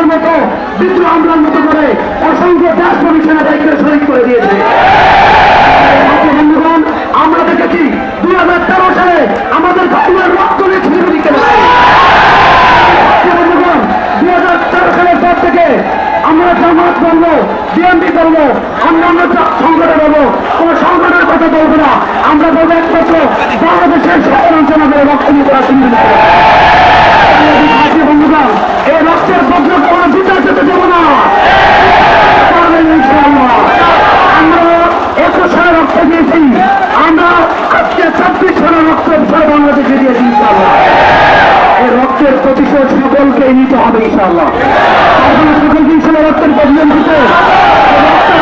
আমরার মতো বিদ্রোহ আমরার মতো করে অসংখ্য দেশ কমিশনের দায়িত্বে শহীদ করে দিয়েছে। বিএনপি বলব অন্যান্য সংগঠন বলব কোন সংগঠনের কথা বলব না। আমরা বলব একমাত্র বাংলাদেশের সকল নিয়ে তারা চিন্তা করে সাথী বন্ধুগণ, এই রক্তের বজ্র কোনো বিচার যেতে দেবো না। আমরা একুশ সালে রক্ত দিয়েছি। আমরা আজকে ছাব্বিশ সালে রক্ত সারা বাংলাদেশে দিয়েছি রক্তের প্রতিশোধ সকলকে নিতে হবে ইনশাআল্লাহ। সকলকে ইনশাআল্লাহ রক্তের প্রতিশোধ দিতে।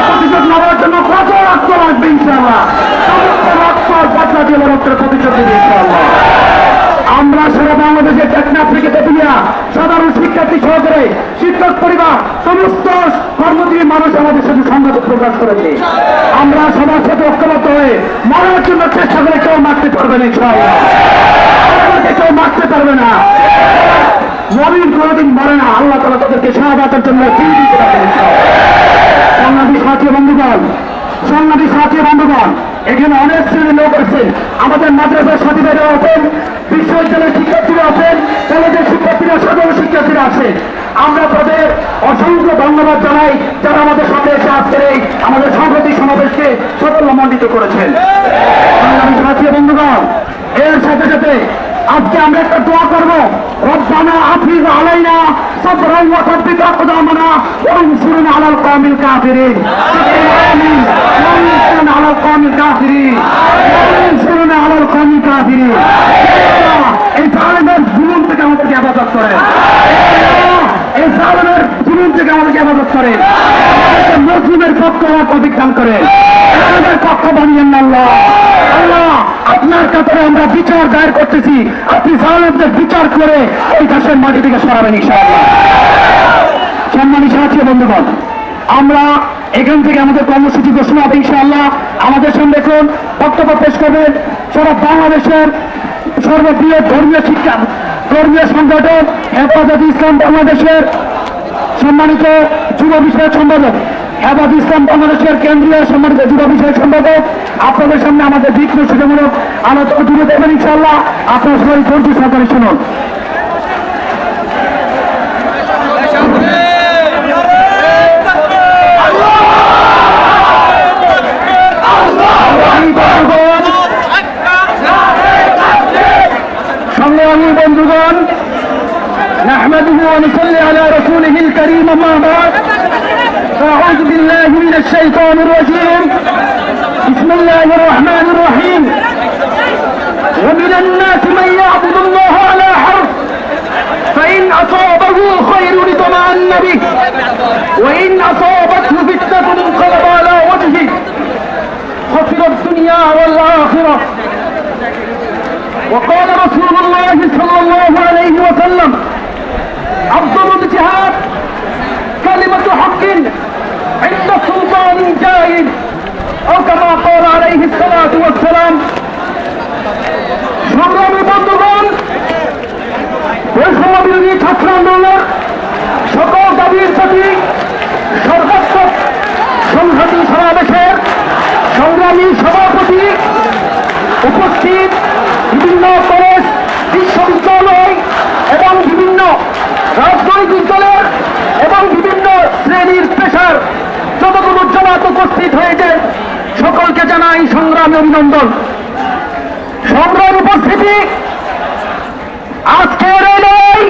প্রতিশোধ নেওয়ার জন্য কত রক্ত লাগবে ইনশাআল্লাহ। সমস্ত রক্ত বদলা দিয়ে রক্তের প্রতিশোধ দিবে ইনশাআল্লাহ আমরা সারা বাংলাদেশে টেকনাফ থেকে তেতুলিয়া সাধারণ শিক্ষার্থী সহকারে, শিক্ষক পরিবার, সমস্ত কর্মজীবী মানুষ আমাদের সাথে সংবাদ প্রকাশ করেছে আমরা সবার সাথে ঐক্যবদ্ধ হয়ে মরার জন্য চেষ্টা করে কেউ মারতে পারবে না কেউ মারতে পারবে না। নবীন কোনোদিন মরে না, আল্লাহ তালা তাদেরকে শাহাদাতের জন্য জীবিত রাখেন। সংগ্রামী সাথী বন্ধুগণ, সংগ্রামী সাথী বন্ধুগণ এখানে অনেক শ্রেণির লোক আছেন আমাদের মাদ্রাসার সাথী ভাইরা আছেন, বিশ্ববিদ্যালয়ের শিক্ষার্থীরা আছেন, কলেজের শিক্ষার্থীরা সাধারণ শিক্ষার্থীরা আছেন আমরা তাদের অসংখ্য ধন্যবাদ জানাই যারা আমাদের সাথে এসে আজকের এই আমাদের সংহতি সমাবেশকে সাফল্যমণ্ডিত করেছেন। বন্ধুগণ, এর সাথে সাথে আজকে আমরা একটা দোয়া করব। রব্বানা আফিজ আলাইনা সাবরান ওয়া সাব্বিত আকদামানা ওয়ানসুরনা আলাল কওমিল কাফিরিন আমিন ওয়ানসুরনা আলাল কওমিল কাফিরিন ওয়ানসুরনা আলাল কওমিল কাফিরিন এই জালেমের জুলুম থেকে আমাদেরকে হেফাজত করেন এই জালেমের জুলুম থেকে আমাদেরকে হেফাজত করেন আমাদেরকে মজলুমের পক্ষ হওয়ার তৌফিক দান করেন আমাদের পক্ষ বানিয়েন না আল্লাহ আল্লাহ আপনার কাছে আমরা বিচার দায়ের করতেছি। আপনি জালেমদের বিচার করে এই দেশের মাটি থেকে সরাবেন সম্মানী সাহায্য বন্ধুগণ, আমরা এখান থেকে আমাদের কর্মসূচি ঘোষণা হবে ইনশাআল্লাহ। আমাদের সামনে দেখুন বক্তব্য পেশ করবেন সারা বাংলাদেশের সর্বপ্রিয় ধর্মীয় শিক্ষা, ধর্মীয় সংগঠন, হেফাজত ইসলাম বাংলাদেশের সম্মানিত যুব বিষয়ক সম্পাদক। হেফাজ ইসলাম বাংলাদেশের কেন্দ্রীয় সম্মানিত যুব বিষয়ক সম্পাদক। আপনাদের সামনে আমাদের বিঘ্ন সুযোগমূলক আলোচনা তুলে দেবেন ইনশাআল্লাহ। আপনার সবাই ধৈর্য সহকারে শুনুন। الشيطان الرجيم. بسم الله الرحمن الرحيم. ومن الناس من يعبد الله على حرف فإن أصابه خير اطمأن به وإن أصابته فتنة انقلب على وجهه خسر الدنيا والآخرة. وقال رسول الله صلى الله عليه وسلم أفضل الجهاد كلمة حق. سلطان جائر أو كما قال عليه الصلاة والسلام সংগ্রামী বন্ধুগণ বৈষম্য বিরোধী ছাত্র আন্দোলনের সকল দাবির প্রতি সর্বাত্মক সংহতি সমাবেশের সংগ্রামী সভাপতি উপস্থিত বিভিন্ন কলেজ বিশ্ববিদ্যালয় এবং বিভিন্ন রাজনৈতিক দলের উপস্থিত হয়েছে। সকলকে জানাই সংগ্রামী অভিনন্দন। সংগ্রাম উপস্থিতি আজকের এই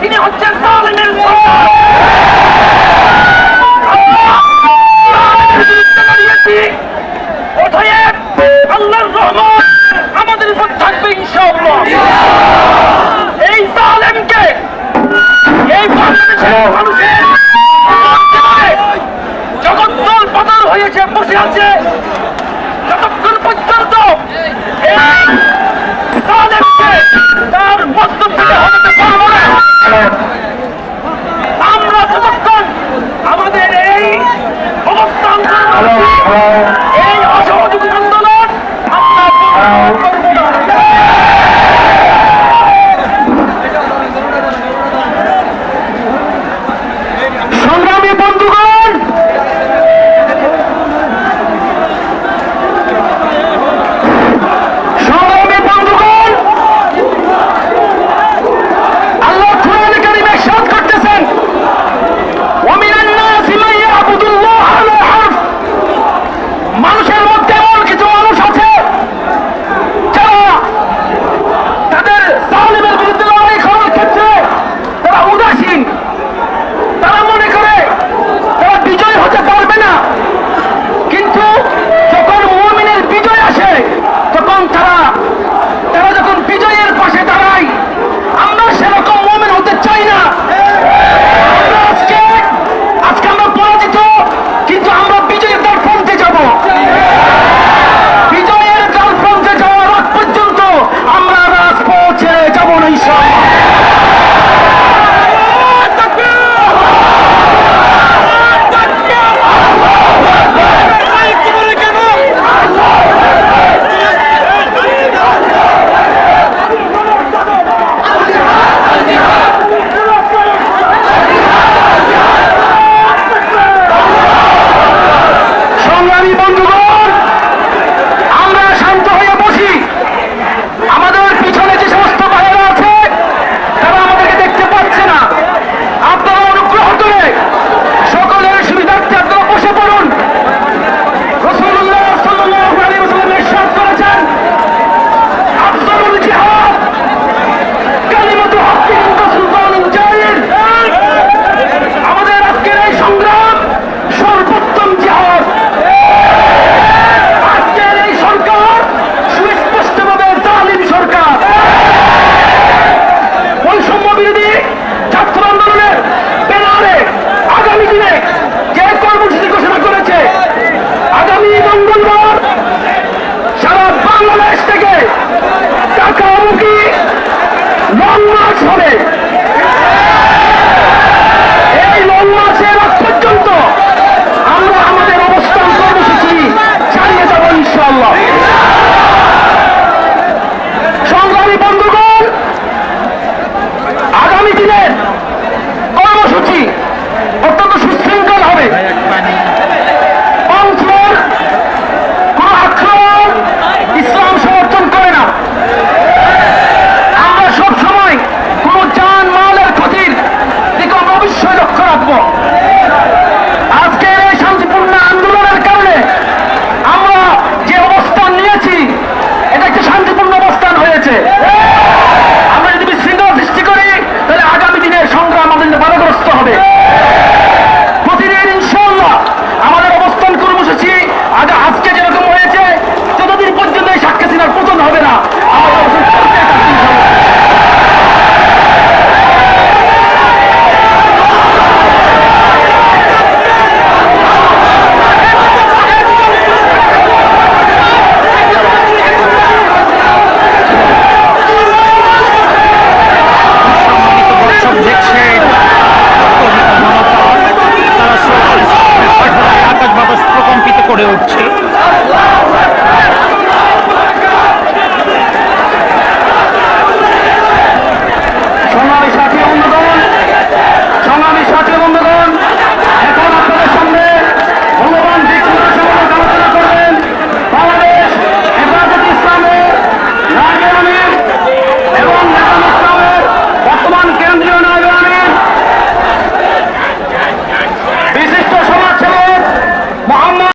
তিনি হচ্ছেন তালিমের আল্লাহর রহমত আমাদের এই তালেমকে এই বাংলাদেশের মানুষের কর্মসূচি,